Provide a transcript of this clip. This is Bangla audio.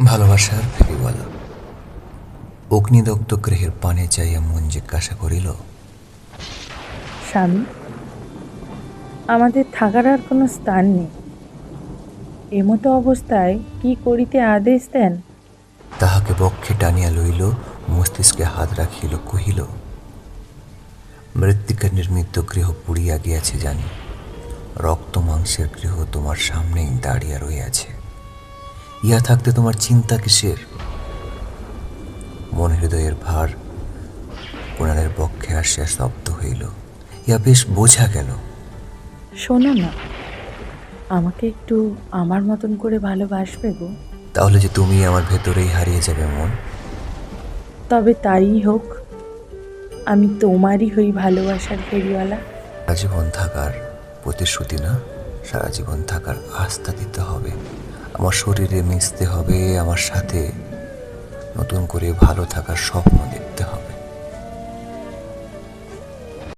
ভালোবাসার ফেরিওয়ালা অগ্নিদগ্ধ গৃহের পানে চাইয়া মন জিজ্ঞাসা করিল। স্বামী আমাদের থাকার আর কোনো স্থান নেই। এমতো অবস্থায় কি করিতে আদেশ দেন? তাহাকে বক্ষে টানিয়া লইল মস্তিষ্কে হাত রাখিল কহিল মৃত্তিকা নির্মিত গৃহ পুড়িয়া গিয়াছে জানি। রক্ত মাংসের গৃহ তোমার সামনেই দাঁড়িয়া রইয়াছে ইয়া থাকতে তোমার চিন্তা কিসের? মন হৃদয়ের ভার কোনারের পক্ষে আসিয়া স্তব্ধ হইল। ইয়া বেশ বোঝা গেল। শোনো না আমাকে একটু আমার মতন করে ভালোবাসবে গো। তাহলে যে তুমি আমার ভেতরেই হারিয়ে যাবে মন? তবে তাই হোক আমি তোমারই হই ভালোবাসার ফেরিওয়ালা। সারা জীবন থাকার প্রতিশ্রুতি না সারা জীবন থাকার আস্থা দিতে হবে। আমার শরীরে মিশতে হবে আমার সাথে নতুন করে ভালো থাকার স্বপ্ন দেখতে হবে।